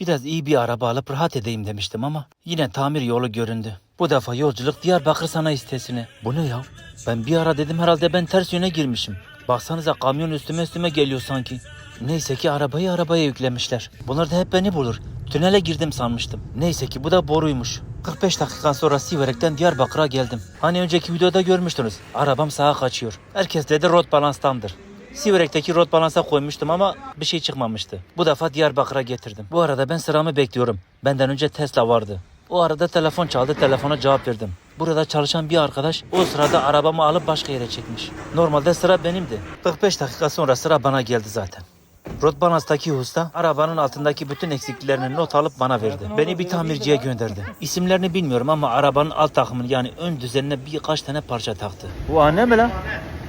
Biraz iyi bir araba alıp rahat edeyim demiştim ama yine tamir yolu göründü. Bu defa yolculuk Diyarbakır Sanayi sitesine. Bu ne ya? Ben bir ara dedim herhalde ben ters yöne girmişim. Baksanıza kamyon üstüme üstüme geliyor sanki. Neyse ki arabayı arabaya yüklemişler. Bunlar da hep beni bulur. Tünele girdim sanmıştım. Neyse ki bu da boruymuş. 45 dakika sonra Siverek'ten Diyarbakır'a geldim. Hani önceki videoda görmüştünüz. Arabam sağa kaçıyor. Herkes dedi rot balanstamdır. Siverek'teki rot balansa koymuştum ama bir şey çıkmamıştı. Bu defa Diyarbakır'a getirdim. Bu arada ben sıramı bekliyorum. Benden önce Tesla vardı. O arada telefon çaldı, telefona cevap verdim. Burada çalışan bir arkadaş o sırada arabamı alıp başka yere çekmiş. Normalde sıra benimdi. 45 dakika sonra sıra bana geldi zaten. Rodbalans'taki usta arabanın altındaki bütün eksikliklerini not alıp bana verdi. Beni bir tamirciye gönderdi. İsimlerini bilmiyorum ama arabanın alt takımını yani ön düzenine birkaç tane parça taktı. Bu anne mi lan?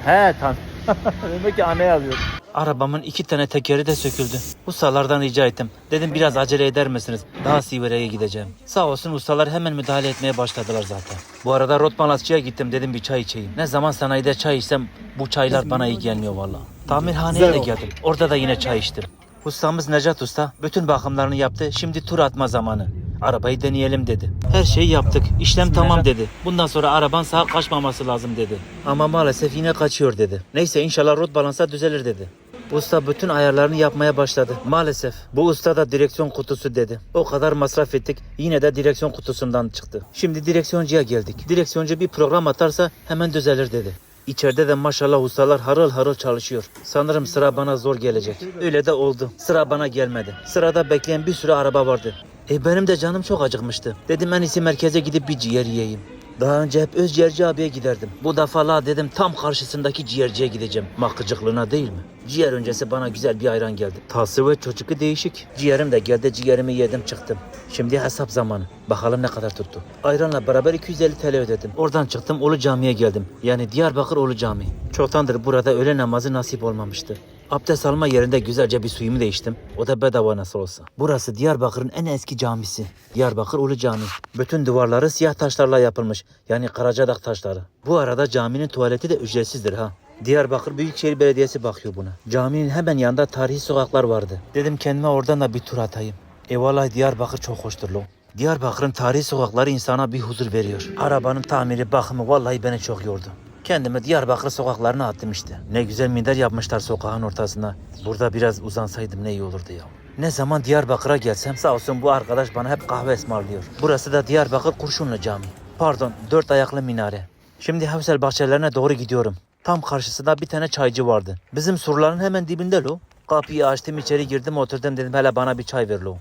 He tamam. Demek ki anne alıyor. Arabamın iki tane tekeri de söküldü. Ustalardan rica ettim. Dedim biraz acele eder misiniz? Daha Siverek'e gideceğim. Sağ olsun ustalar hemen müdahale etmeye başladılar zaten. Bu arada Rotbalansçıya gittim dedim bir çay içeyim. Ne zaman sanayide çay içsem bu çaylar bana iyi gelmiyor valla. Tamirhaneye de geldim. Orada da yine çay içtim. Ustamız Necat Usta bütün bakımlarını yaptı. Şimdi tur atma zamanı. Arabayı deneyelim dedi. Her şeyi yaptık. İşlem tamam dedi. Bundan sonra araban sağa kaçmaması lazım dedi. Ama maalesef yine kaçıyor dedi. Neyse inşallah rot balansa düzelir dedi. Usta bütün ayarlarını yapmaya başladı. Maalesef bu usta da direksiyon kutusu dedi. O kadar masraf ettik yine de direksiyon kutusundan çıktı. Şimdi direksiyoncuya geldik. Direksiyoncu bir program atarsa hemen düzelir dedi. İçeride de maşallah ustalar harıl harıl çalışıyor. Sanırım sıra bana zor gelecek. Öyle de oldu. Sıra bana gelmedi. Sırada bekleyen bir sürü araba vardı. E benim de canım çok acıkmıştı. Dedim en iyisi merkeze gidip bir ciğer yiyeyim. Daha önce hep öz ciğerci abiye giderdim. Bu defa la dedim tam karşısındaki ciğerciye gideceğim. Makıcıklığına değil mi? Ciğer öncesi bana güzel bir ayran geldi. Tası ve çocuğu değişik. Ciğerim de geldi ciğerimi yedim çıktım. Şimdi hesap zamanı. Bakalım ne kadar tuttu. Ayranla beraber 250 TL ödedim. Oradan çıktım Ulu Cami'ye geldim. Yani Diyarbakır Ulu Cami. Çoktandır burada öğle namazı nasip olmamıştı. Abdest alma yerinde güzelce bir suyumu değiştim. O da bedava nasıl olsa. Burası Diyarbakır'ın en eski camisi. Diyarbakır Ulu Cami. Bütün duvarları siyah taşlarla yapılmış. Yani Karacadağ taşları. Bu arada caminin tuvaleti de ücretsizdir ha. Diyarbakır Büyükşehir Belediyesi bakıyor buna. Caminin hemen yanında tarihi sokaklar vardı. Dedim kendime oradan da bir tur atayım. E vallahi Diyarbakır çok hoştur lo. Diyarbakır'ın tarihi sokakları insana bir huzur veriyor. Arabanın tamiri, bakımı vallahi beni çok yordu. Kendimi Diyarbakır sokaklarına attım işte. Ne güzel minder yapmışlar sokağın ortasına. Burada biraz uzansaydım ne iyi olurdu ya. Ne zaman Diyarbakır'a gelsem sağ olsun bu arkadaş bana hep kahve ısmarlıyor. Burası da Diyarbakır Kurşunlu Camii. Pardon dört ayaklı minare. Şimdi Hevsel bahçelerine doğru gidiyorum. Tam karşısında bir tane çaycı vardı. Bizim surların hemen dibinde lo. Kapıyı açtım içeri girdim oturdum dedim hele bana bir çay ver lo.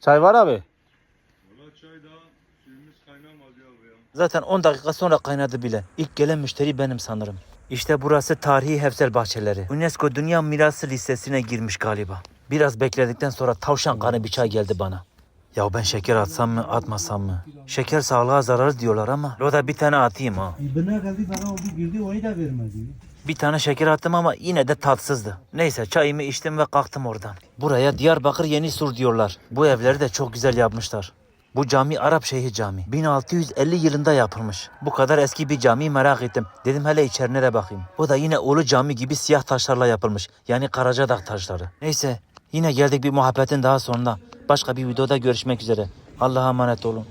Çay var abi. Valla çay daha suyumuz kaynamadı abi ya. Zaten 10 dakika sonra kaynadı bile. İlk gelen müşteri benim sanırım. İşte burası tarihi Hefsel bahçeleri. UNESCO Dünya Mirası listesine girmiş galiba. Biraz bekledikten sonra tavşan kanı bir çay geldi bana. Ya ben şeker atsam mı atmasam mı? Şeker sağlığa zararlı diyorlar ama. O da bir tane atayım ha. Bana geldi bana oldu girdi onu da vermedi. Bir tane şeker attım ama yine de tatsızdı. Neyse çayımı içtim ve kalktım oradan. Buraya Diyarbakır Yeni Sur diyorlar. Bu evleri de çok güzel yapmışlar. Bu cami Arap Şeyhi Cami. 1650 yılında yapılmış. Bu kadar eski bir camiyi merak ettim. Dedim hele içerine de bakayım. Bu da yine Ulu Cami gibi siyah taşlarla yapılmış. Yani Karacadağ taşları. Neyse yine geldik bir muhabbetin daha sonuna. Başka bir videoda görüşmek üzere. Allah'a emanet olun.